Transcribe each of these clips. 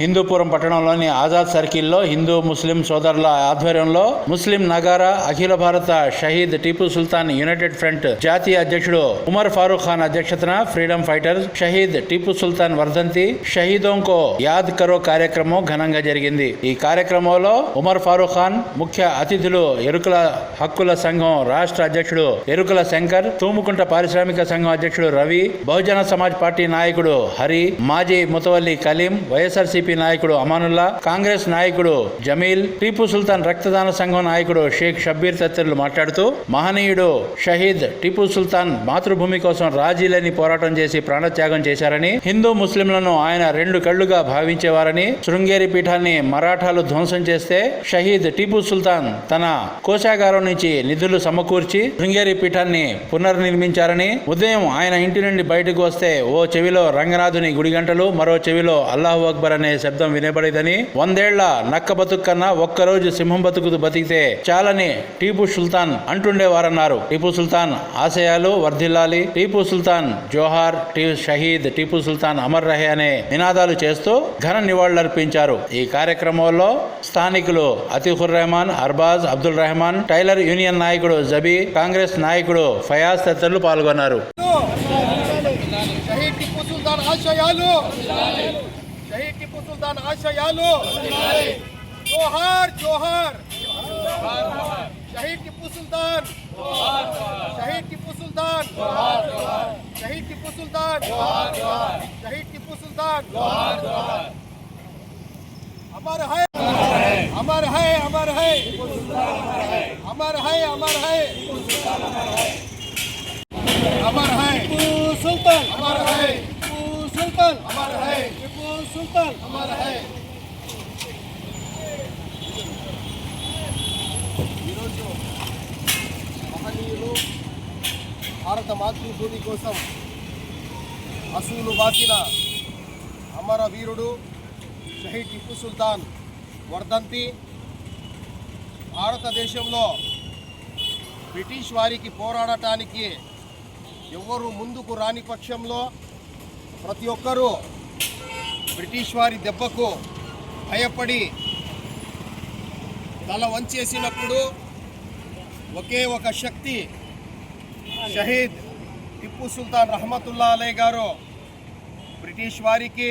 హిందూపురం పట్టణంలోని ఆజాద్ సర్కిల్లో హిందూ ముస్లిం సోదరుల ఆధ్వర్యంలో ముస్లిం నగారా అఖిల భారత షహీద్ టీపు సుల్తాన్ యునైటెడ్ ఫ్రంట్ జాతీయ అధ్యక్షుడు ఉమర్ ఫారూక్ ఖాన్ అధ్యక్షతన ఫ్రీడమ్ ఫైటర్ షహీద్ టీపు సుల్తాన్ వర్ధంతి షహీదోంకో యాద్ కరో కార్యక్రమం ఘనంగా జరిగింది. ఈ కార్యక్రమంలో ఉమర్ ఫారూక్ ఖాన్ ముఖ్య అతిథులు ఎరుకల హక్కుల సంఘం రాష్ట్ర అధ్యక్షుడు ఎరుకల శంకర్ తూముకుంట పారిశ్రామిక సంఘం అధ్యక్షుడు రవి బహుజన సమాజ్ పార్టీ నాయకుడు హరి మాజీ ముతవల్లి కలీం వైఎస్ఆర్సీపీ నాయకుడు అమానుల్లా కాంగ్రెస్ నాయకుడు జమీల్ టీపు సుల్తాన్ రక్తదాన సంఘం నాయకుడు షేక్ షబ్బీర్ తదితరులు మాట్లాడుతూ మహనీయుడు షహీద్ టీపు సుల్తాన్ మాతృభూమి కోసం రాజీలేని పోరాటం చేసి ప్రాణత్యాగం చేశారని హిందూ ముస్లింలను ఆయన రెండు కళ్ళుగా భావించేవారని శృంగేరి పీఠాన్ని మరాఠాలు ధ్వంసం చేస్తే షహీద్ టీపు సుల్తాన్ తన కోశాగారం నుంచి నిధులు సమకూర్చి శృంగేరి పీఠాన్ని పునర్నిర్మించారని ఉదయం ఆయన ఇంటి నుండి బయటకు వస్తే ఓ చెవిలో రంగనాథుని గుడిగంటలు మరో చెవిలో అల్లాహు అక్బర్ అనే శబ్దం వినబడేదని వందేళ్ళ నక్క బతుకు కన్నా ఒక్కరోజు సింహం బతుకు బతికితే చాలని టీపు సుల్తాన్ అంటుండేవారన్నారు. టీపు సుల్తాన్ ఆశయాలు వర్ధిల్లాలి. టీపు సుల్తాన్ జోహార్ టీ షహీద్ టీపు సుల్తాన్ అమర్ రహే అనే నినాదాలు చేస్తూ ఘన నివాళులర్పించారు. ఈ కార్యక్రమంలో స్థానికులు అతిహుర్ రెహమాన్ అర్బాజ్ అబ్దుల్ రెహమాన్ టైలర్ యూనియన్ నాయకుడు జబీ కాంగ్రెస్ నాయకుడు ఫయాజ్ తదితరులు పాల్గొన్నారు. షహీద్ టిప్పు సుల్తాన్ ఆశయాలు షహీద్ టిప్పు సుల్తాన్ ఆశయాలు జోహార్ జోహార్ షహీద్ టిప్పు సుల్తాన్ షహీద్ టిప్పు సుల్తాన్ షహీద్ టిప్పు సుల్తాన్ షహీద్ టిప్పు సుల్తాన్ अमर है अमर है अमर है अमर है अमर है अमर है टीपू सुल्तान अमर है टीपू सुल्तान अमर है సుల్తాన్ ఈరోజు మహనీయులు భారత మాతృభూమి కోసం అసూలు బాసిన అమరవీరుడు షహీద్ టిప్పు సుల్తాన్ వర్ధంతి భారతదేశంలో బ్రిటిష్ వారికి పోరాడటానికి ఎవరు ముందుకు రాని పక్షంలో ప్రతి ఒక్కరూ బ్రిటిష్ వారి దెబ్బకు భయపడి తల వంచేసినప్పుడు ఒకే ఒక శక్తి షహీద్ టిప్పు సుల్తాన్ రహమతుల్లా అలే గారు బ్రిటిష్ వారికి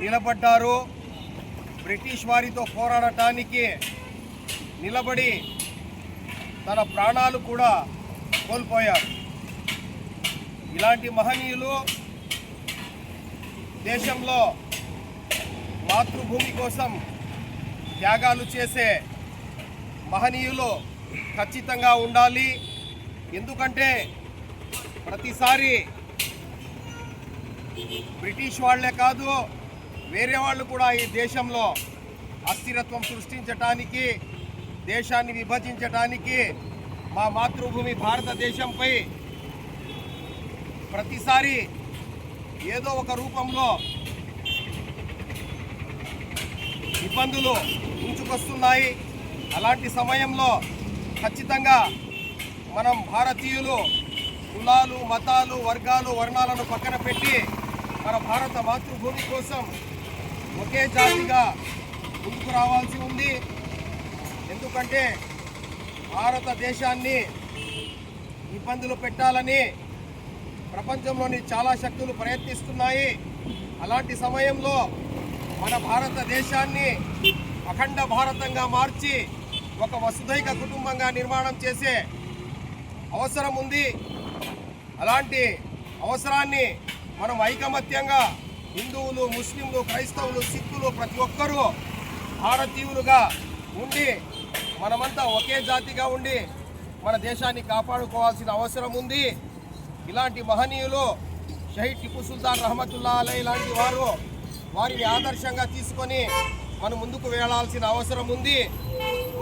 నిలబడ్డారు. బ్రిటిష్ వారితో పోరాడటానికి నిలబడి తన ప్రాణాలు కూడా కోల్పోయారు. ఇలాంటి మహనీయులు దేశంలో మాతృభూమి కోసం త్యాగాలు చేసే మహనీయులు ఖచ్చితంగా ఉండాలి. ఎందుకంటే ప్రతిసారి బ్రిటిష్ వాళ్ళే కాదు వేరే వాళ్ళు కూడా ఈ దేశంలో అస్థిరత్వం సృష్టించటానికి దేశాన్ని విభజించటానికి మా మాతృభూమి భారతదేశంపై ప్రతిసారి ఏదో ఒక రూపంలో ఇబ్బందులు ఉంచుకొస్తున్నాయి అలాంటి సమయంలో ఖచ్చితంగా మనం భారతీయులు కులాలు మతాలు వర్గాలు వర్ణాలను పక్కన పెట్టి మన భారత మాతృభూమి కోసం ఒకే జాతిగా ముందుకు రావాల్సి ఉంది. ఎందుకంటే భారతదేశాన్ని ఇబ్బందులు పెట్టాలని ప్రపంచంలోని చాలా శక్తులు ప్రయత్నిస్తున్నాయి. అలాంటి సమయంలో మన భారతదేశాన్ని అఖండ భారతంగా మార్చి ఒక వసుధైక కుటుంబంగా నిర్మాణం చేసే అవసరం ఉంది. అలాంటి అవసరాన్ని మనం ఐకమత్యంగా హిందువులు ముస్లింలు క్రైస్తవులు సిక్కులు ప్రతి ఒక్కరూ భారతీయులుగా ఉండి మనమంతా ఒకే జాతిగా ఉండి మన దేశాన్ని కాపాడుకోవాల్సిన అవసరం ఉంది. ఇలాంటి మహనీయులు షహీద్ టిప్పు సుల్తాన్ రహమతుల్లా అలై లాంటి వారు వారిని ఆదర్శంగా తీసుకొని మనం ముందుకు వెళ్ళాల్సిన అవసరం ఉంది.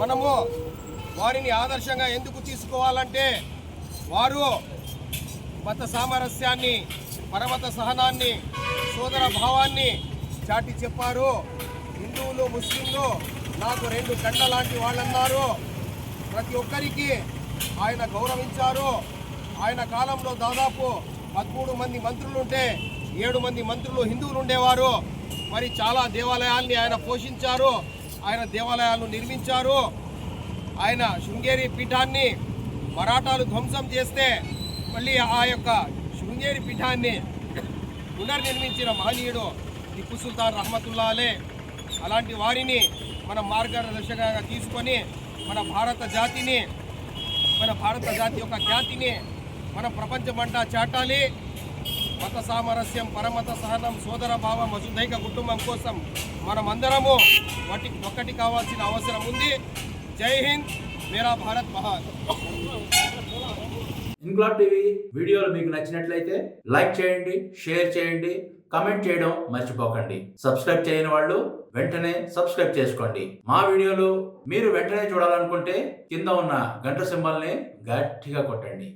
మనము వారిని ఆదర్శంగా ఎందుకు తీసుకోవాలంటే వారు మత సామరస్యాన్ని పరమత సహనాన్ని సోదర భావాన్ని చాటి చెప్పారు. హిందువులు ముస్లింలు నాకు రెండు కండ లాంటి వాళ్ళన్నారు. ప్రతి ఒక్కరికి ఆయన గౌరవించారు. ఆయన కాలంలో దాదాపు పదమూడు మంది మంత్రులు ఉంటే ఏడు మంది మంత్రులు హిందువులు ఉండేవారు మరి చాలా దేవాలయాల్ని ఆయన పోషించారు. ఆయన దేవాలయాలను నిర్మించారు. ఆయన శృంగేరి పీఠాన్ని మరాఠాలు ధ్వంసం చేస్తే మళ్ళీ ఆ యొక్క శృంగేరి పీఠాన్ని పునర్నిర్మించిన మహనీయుడు టిప్పు సుల్తాన్ రహమతుల్లా అలే అలాంటి వారిని మన మార్గదర్శకంగా తీసుకొని మన భారత జాతిని మన భారత జాతి యొక్క ఖ్యాతిని మన ప్రపంచమంతా చాటాలి. మత సామరస్యం పరమత సహనం సోదర భావం వసుధైక కుటుంబం కోసం మనమందరము వాటి ఒక్కటి కావాల్సిన అవసరం ఉంది. జై హింద్ మేరా భారత్ మహాన్. ఇన్క్లాబ్ టీవీ వీడియోలు మీకు నచ్చినట్లయితే లైక్ చేయండి షేర్ చేయండి కమెంట్ చేయడం మర్చిపోకండి. సబ్స్క్రైబ్ చేయని వాళ్ళు వెంటనే సబ్స్క్రైబ్ చేసుకోండి. మా వీడియోలు మీరు వెంటనే చూడాలనుకుంటే కింద ఉన్న గంట సింబల్ని గట్టిగా కొట్టండి.